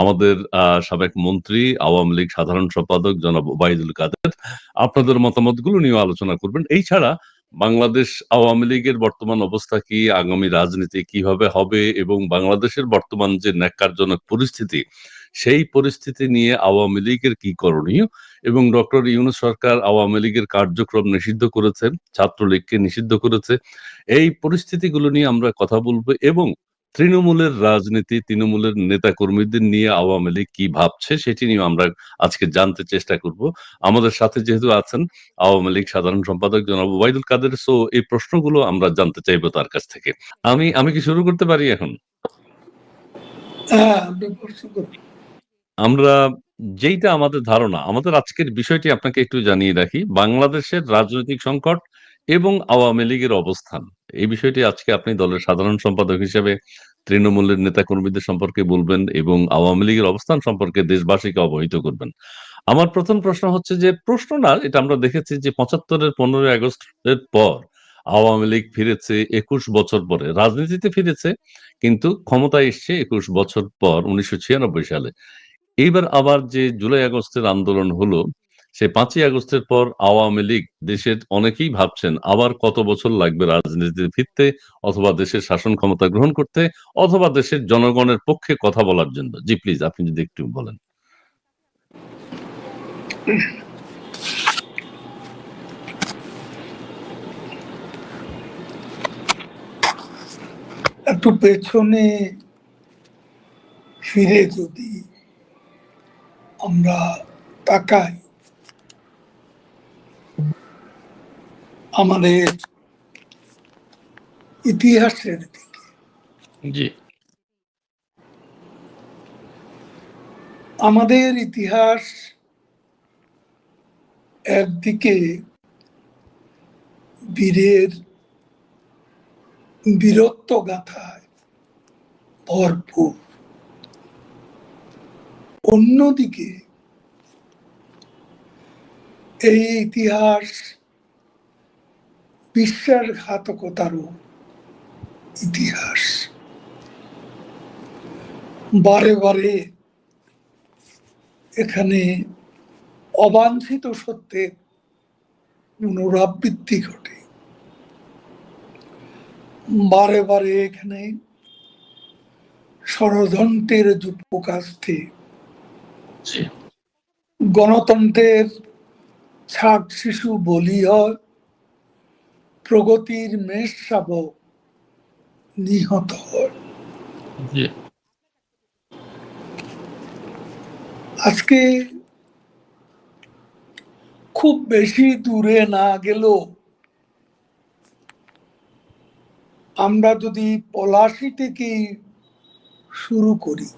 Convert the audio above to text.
আমাদের সাবেক মন্ত্রী, আওয়ামী লীগ সাধারণ সম্পাদক জনাব ওবায়দুল কাদের, আপনাদের মতামতগুলো নিয়ে আলোচনা করবেন। এই ছাড়া বাংলাদেশ আওয়ামী লীগের বর্তমান অবস্থা কি, আগামী রাজনীতি কীভাবে হবে এবং বাংলাদেশের বর্তমান যে ন্যাক্কারজনক পরিস্থিতি, সেই পরিস্থিতি নিয়ে আওয়ামী লীগের কি করণীয় এবং ডক্টর ইউনুস সরকার আওয়ামী লীগের কার্যক্রম নিষিদ্ধ করেছেন, ছাত্রলীগকে নিষিদ্ধ করেছে, এই পরিস্থিতিগুলো নিয়ে আমরা কথা বলব এবং তৃণমূলের রাজনীতি তৃণমূলের নেতা কর্মীদের নিয়ে আওয়ামী লীগ কি ভাবছে সেটি নিয়ে আমরা আজকে জানতে চেষ্টা করব। আমাদের সাথে যেহেতু আছেন আওয়ামী লীগ সাধারণ সম্পাদক জনাব ওবায়দুল কাদের সো এই প্রশ্নগুলো আমরা জানতে চাইব তার কাছ থেকে। আমি আমি কি শুরু করতে পারি এখন? হ্যাঁ আমরা যেইটা আমাদের ধারণা আমাদের আজকের বিষয়টি আপনাকে একটু জানিয়ে রাখি। বাংলাদেশের রাজনৈতিক সংকট এবং আওয়ামী লীগের অবস্থান। এই বিষয়টি আজকে আপনি দলের সাধারণ সম্পাদক হিসেবে, তৃণমূলের নেতা কর্মীদের সম্পর্কে বলবেন এবং আওয়ামী লীগের অবস্থান সম্পর্কে দেশবাসীকে অবহিত করবেন। আমার প্রথম প্রশ্ন হচ্ছে যে, প্রশ্ন না, এটা আমরা দেখেছি যে, পঁচাত্তরের পনেরোই আগস্টের পর আওয়ামী লীগ ফিরেছে একুশ বছর পরে। রাজনীতিতে ফিরেছে, কিন্তু ক্ষমতায় এসছে একুশ বছর পর, উনিশশো ছিয়ানব্বই সালে। এইবার আবার যে জুলাই আগস্টের আন্দোলন হলো সে পাঁচই আগস্টের পর আওয়ামী লীগ দেশের অনেকেই ভাবছেন আবার কত বছর লাগবে রাজনীতিতে ফিরতে অথবা দেশের শাসন ক্ষমতা গ্রহণ করতে অথবা দেশের জনগণের পক্ষে কথা বলার জন্য। জি প্লিজ আপনি যদি একটু বলেন। একটু পেছনে ফিরে যদি আমরা তাকাই আমাদের ইতিহাসের দিকে। জি। আমাদের ইতিহাস একদিকে বীরের বীরত্ব গাথায় ভরপুর অন্যদিকে এই ইতিহাস বিশ্বাসঘাতকতারও ইতিহাস। বারে বারে এখানে অবাঞ্ছিত সত্যের পুনরাবৃত্তি ঘটে। বারে বারে এখানে ষড়যন্ত্রের যুপকাষ্ঠে গণতন্ত্রের ছাগ শিশু বলি হয় প্রগতির মেষ শাবক নিহত আজকে খুব বেশি দূরে না গেলেও আমরা যদি পলাশি থেকে শুরু করি